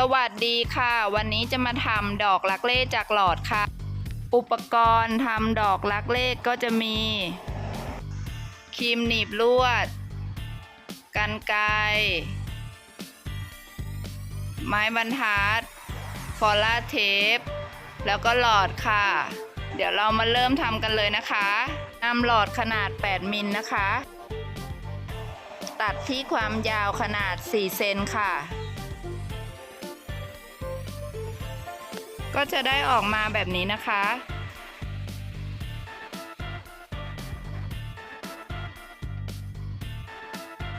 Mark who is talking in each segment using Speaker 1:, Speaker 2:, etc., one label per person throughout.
Speaker 1: สวัสดีค่ะ วันนี้จะมาทำดอกลักเล่จากหลอดค่ะ อุปกรณ์ทำดอกลักเล่ก็จะมีครีมหนีบลวด กันไกรไม้บรรทัด ฟอลล่าเทป แล้วก็หลอดค่ะ เดี๋ยวเรามาเริ่มทำกันเลยนะคะนำหลอดขนาด 8 มิลนะคะ ตัดที่ความยาวขนาด 4 เซนค่ะ ก็จะได้ออกมาแบบนี้นะคะ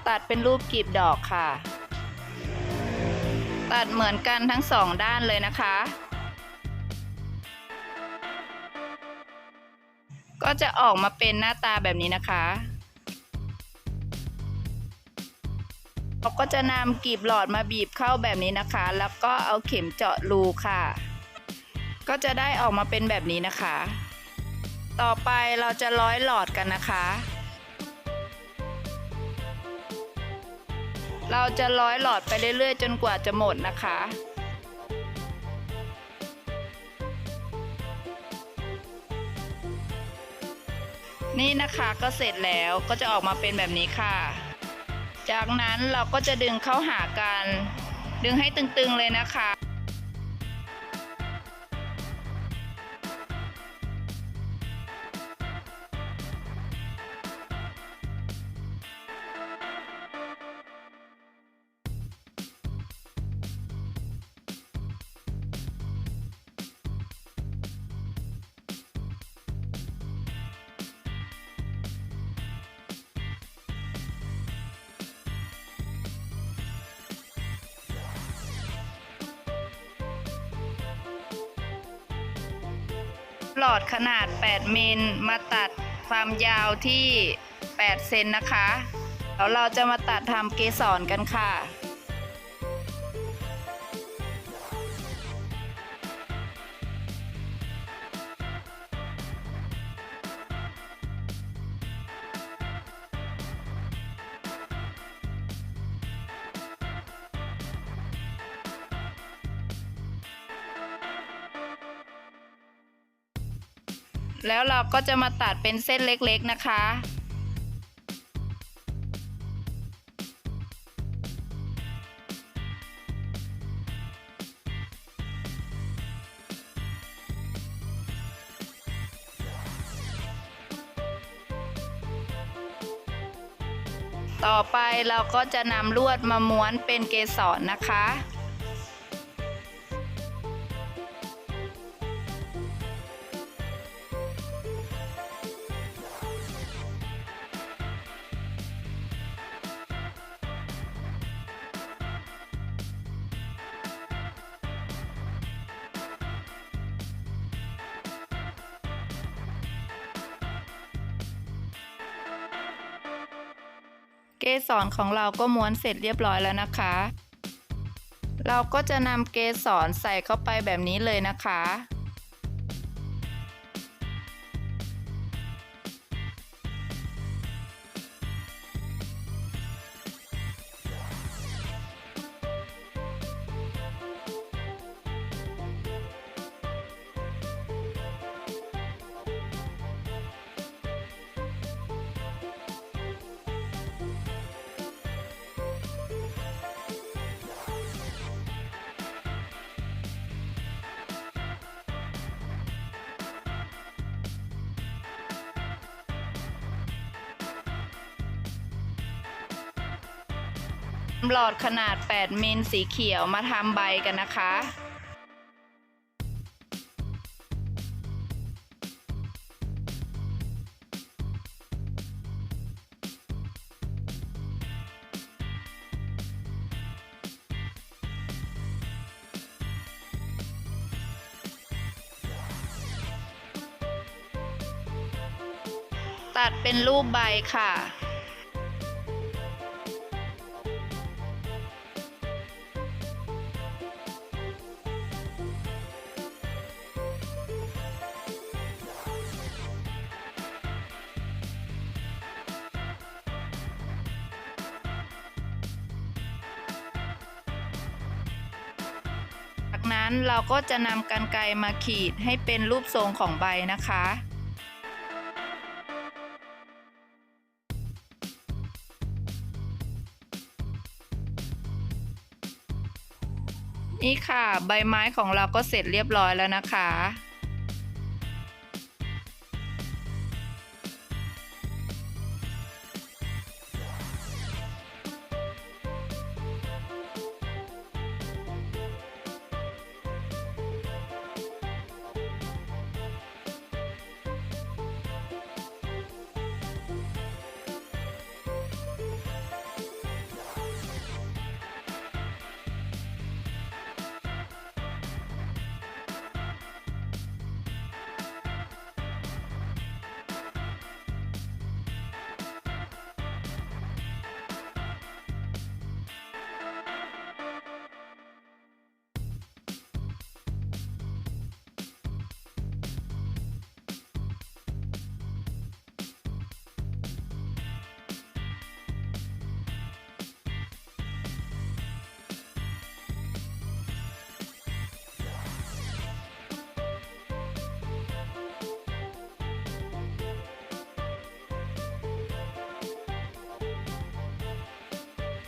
Speaker 1: ตัดเป็นรูปกลีบดอกค่ะ ตัดเหมือนกันทั้งสองด้านเลยนะคะ ก็จะออกมาเป็นหน้าตาแบบนี้นะคะเราก็จะนำกลีบหลอดมาบีบเข้าแบบนี้นะคะ แล้วก็เอาเข็มเจาะรูค่ะ ก็จะได้ออกมาเป็นแบบนี้นะคะ ต่อไปเราจะร้อยหลอดกันนะคะ เราจะร้อยหลอดไปเรื่อยๆ จนกว่าจะหมดนะคะนี่นะคะก็เสร็จแล้วก็จะออกมาเป็นแบบนี้ค่ะ จากนั้นเราก็จะดึงเข้าหากัน ดึงให้ตึงๆเลยนะคะ หลอดขนาด 8 มิลมาตัดความยาวที่ 8 เซนนะคะ แล้วเราจะมาตัดทำเกสรกันค่ะ แล้วเราก็จะมาตัดเป็นเส้นเล็กๆนะคะ ต่อไปเราก็จะนำลวดมาม้วนเป็นเกสรนะคะ เกสรของเราก็ม้วนเสร็จเรียบร้อยแล้วนะคะ เราก็จะนำเกสรใส่เข้าไปแบบนี้เลยนะคะ หลอดขนาด 8 มิลสีเขียวมาทำใบกันนะคะ ตัดเป็นรูปใบค่ะ นั้นเราก็จะนำกรรไกรมาขีดให้เป็นรูปทรงของใบนะคะ นี่ค่ะ ใบไม้ของเราก็เสร็จเรียบร้อยแล้วนะคะ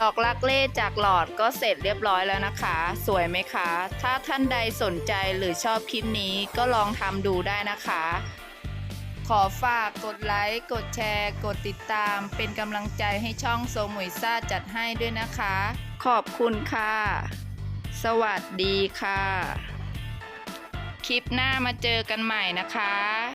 Speaker 1: ดอกลักเล่จากหลอดก็เสร็จเรียบร้อยแล้วนะคะ สวยไหมคะ ถ้าท่านใดสนใจหรือชอบคลิปนี้ก็ลองทำดูได้นะคะ ขอฝากกดไลค์กดแชร์ กดติดตาม เป็นกำลังใจให้ช่องโซมุยซ่าจัดให้ด้วยนะคะ ขอบคุณค่ะ สวัสดีค่ะ คลิปหน้ามาเจอกันใหม่นะคะ